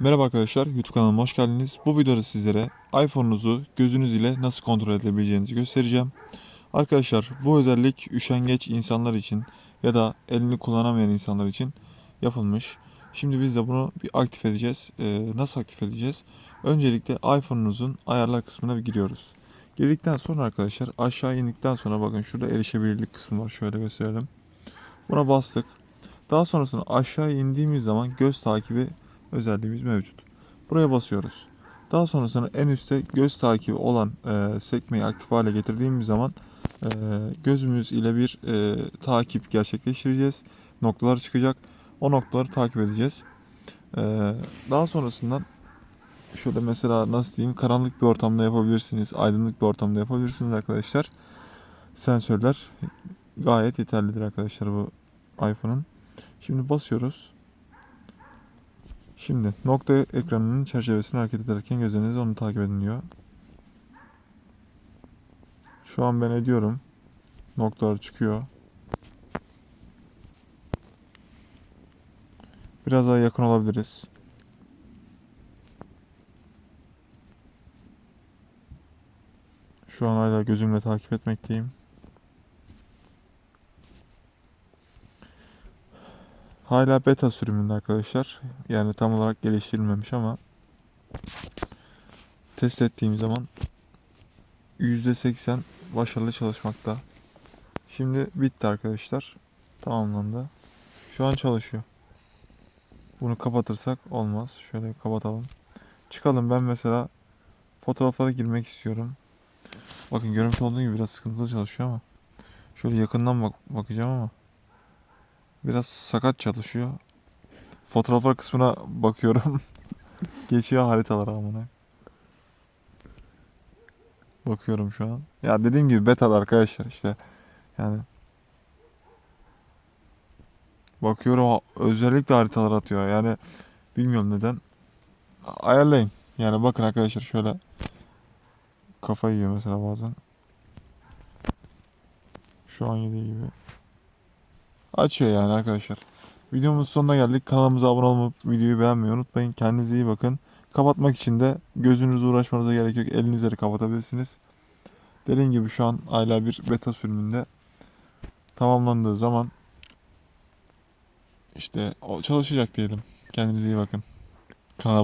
Merhaba arkadaşlar, YouTube kanalıma hoş geldiniz. Bu videoda sizlere iPhone'unuzu gözünüz ile nasıl kontrol edebileceğinizi göstereceğim. Arkadaşlar bu özellik üşengeç insanlar için ya da elini kullanamayan insanlar için yapılmış. Şimdi biz de bunu bir aktif edeceğiz. Ee, nasıl aktif edeceğiz? Öncelikle iPhone'unuzun ayarlar kısmına bir giriyoruz. Girdikten sonra arkadaşlar aşağı indikten sonra bakın şurada erişebilirlik kısmı var. Şöyle gösterelim. Buna bastık. Daha sonrasında aşağı indiğimiz zaman göz takibi özelliğimiz mevcut. Buraya basıyoruz. Daha sonrasında en üstte göz takibi olan e, sekmeyi aktif hale getirdiğimiz zaman e, gözümüz ile bir e, takip gerçekleştireceğiz. Noktalar çıkacak. O noktaları takip edeceğiz. E, daha sonrasından şöyle mesela nasıl diyeyim karanlık bir ortamda yapabilirsiniz. Aydınlık bir ortamda yapabilirsiniz arkadaşlar. Sensörler gayet yeterlidir arkadaşlar bu iPhone'un. Şimdi basıyoruz. Şimdi nokta ekranının çerçevesini hareket ederken gözleriniz onu takip edin diyor. Şu an ben ediyorum. Noktalar çıkıyor. Biraz daha yakın olabiliriz. Şu an hala gözümle takip etmekteyim. Hala beta sürümünde arkadaşlar. Yani tam olarak geliştirilmemiş ama test ettiğim zaman %80 başarılı çalışmakta. Şimdi bitti arkadaşlar. Tamamlandı. Şu an çalışıyor. Bunu kapatırsak olmaz. Şöyle kapatalım. Çıkalım ben mesela fotoğraflara girmek istiyorum. Bakın görmüş olduğunuz gibi biraz sıkıntılı çalışıyor ama şöyle yakından bak bakacağım ama biraz sakat çalışıyor. Fotoğraflar kısmına bakıyorum. Geçiyor haritalar amına. Bakıyorum şu an. Ya dediğim gibi beta arkadaşlar işte. Yani bakıyorum özellikle haritalar atıyor. Yani bilmiyorum neden. Ayarlayın. Yani bakın arkadaşlar şöyle kafayı yiyor mesela bazen. Şu an yediği gibi. Açıyor yani arkadaşlar. Videomuzun sonuna geldik. Kanalımıza abone olmayı, videoyu beğenmeyi unutmayın. Kendinize iyi bakın. Kapatmak için de gözünüzü uğraşmanıza gerek yok. Elinizle kapatabilirsiniz. Dediğim gibi şu an hala bir beta sürümünde tamamlandığı zaman işte çalışacak diyelim. Kendinize iyi bakın. Kanala